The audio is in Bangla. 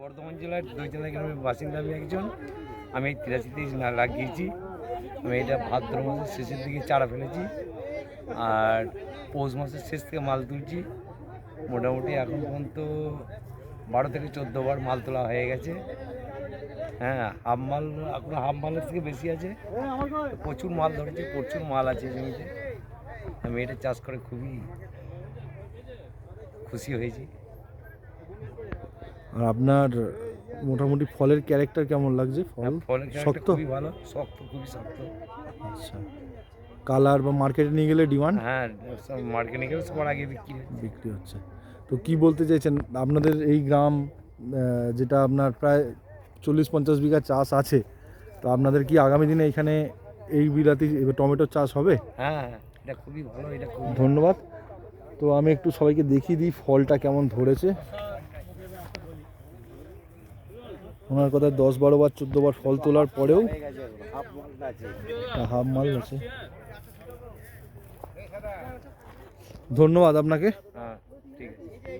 বর্ধমান জেলার দৈতলা গ্রামের বাসিন্দা, আমি একজন। আমি এই তিরাশিতে লাগিয়েছি। আমি এটা ভাদ্র মাসের শেষের দিকে চারা ফেলেছি। আর পৌষ মাসের শেষ থেকে মাল তুলছি। মোটামুটি এখন পর্যন্ত বারো থেকে চোদ্দ বার মাল তোলা হয়ে গেছে। হ্যাঁ হাফ মাল, এখন হাফ মালের থেকে বেশি আছে। প্রচুর মাল ধরেছে, প্রচুর মাল আছে জমিতে। আমি এটা চাষ করে খুবই খুশি হয়েছি। আর আপনার মোটামুটি ফলের ক্যারেক্টার কেমন লাগছে? ফল? হ্যাঁ, শক্ত? খুবই ভালো শক্ত খুবই শক্ত। আচ্ছা। কালার বা মার্কেটে নিয়ে গেলে ডিমান্ড হ্যাঁ মার্কেটে গেলে সবার আগে বিক্রি বিক্রি হচ্ছে। তো কি বলতে চাইছেন? আপনাদের এই গ্রাম যেটা আপনার প্রায় চল্লিশ পঞ্চাশ বিঘা চাষ আছে তো আপনাদের কি আগামী দিনে এখানে এই বিলাতি টমেটোর চাষ হবে? হ্যাঁ হ্যাঁ, এটা খুবই ভালো এটা খুব ধন্যবাদ। তো আমি একটু সবাইকে দেখিয়ে দিই ফলটা কেমন ধরেছে। ওনার কথা দশ বারো বার, চোদ্দ বার ফল তোলার পরেও হাফ মাল আছে ধন্যবাদ আপনাকে।